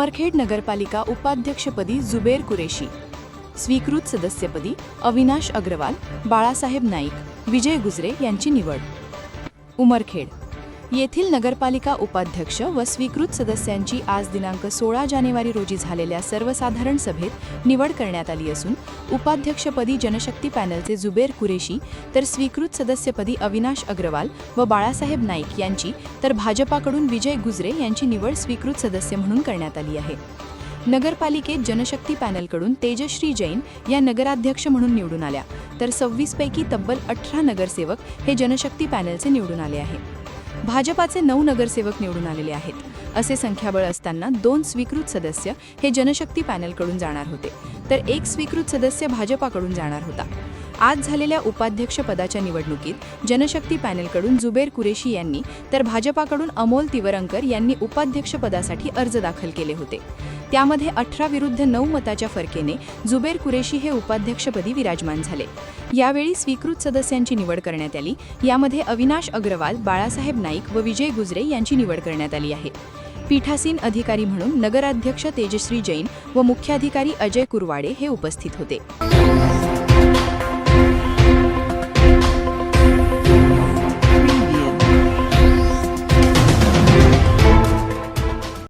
उमरखेड नगरपालिका उपाध्यक्षपदी जुबेर कुरेशी स्वीकृत सदस्यपदी अविनाश अग्रवाल बाळासाहेब नाईक विजय गुजरे यांची निवड. उमरखेड येथील नगरपालिका उपाध्यक्ष व स्वीकृत सदस्यांची आज दिनांक सोळा जानेवारी रोजी झालेल्या सर्वसाधारण सभेत निवड करण्यात आली असून उपाध्यक्षपदी जनशक्ती पॅनलचे जुबेर कुरेशी तर स्वीकृत सदस्यपदी अविनाश अग्रवाल व बाळासाहेब नाईक यांची तर भाजपाकडून विजय गुजरे यांची निवड स्वीकृत सदस्य म्हणून करण्यात आली आहे. नगरपालिकेत जनशक्ती पॅनलकडून तेजश्री जैन या नगराध्यक्ष म्हणून निवडून आल्या तर सव्वीसपैकी तब्बल अठरा नगरसेवक हे जनशक्ती पॅनलचे निवडून आले आहे भाजपाचे नऊ नगरसेवक निवडून आलेले आहेत. असे संख्याबळ असताना दोन स्वीकृत सदस्य हे जनशक्ती पॅनलकडून जाणार होते. तर एक स्वीकृत सदस्य भाजपाकडून जाणार होता. आज झालेल्या उपाध्यक्ष पदाच्या निवडणुकीत जनशक्ती पॅनलकडून जुबेर कुरेशी यांनी तर भाजपाकडून अमोल तिवरंकर यांनी उपाध्यक्षपदासाठी अर्ज दाखल केले होते. त्यामध्ये अठरा विरुद्ध नऊ मताच्या फरकेने जुबेर कुरेशी हे उपाध्यक्षपदी विराजमान झाले. यावेळी स्वीकृत सदस्यांची निवड करण्यात आली. यामध्ये अविनाश अग्रवाल बाळासाहेब नाईक व विजय गुजरे यांची निवड करण्यात आली आहे. पीठासीन अधिकारी म्हणून नगराध्यक्ष तेजश्री जैन व मुख्याधिकारी अजय कुरवाडे हे उपस्थित होते.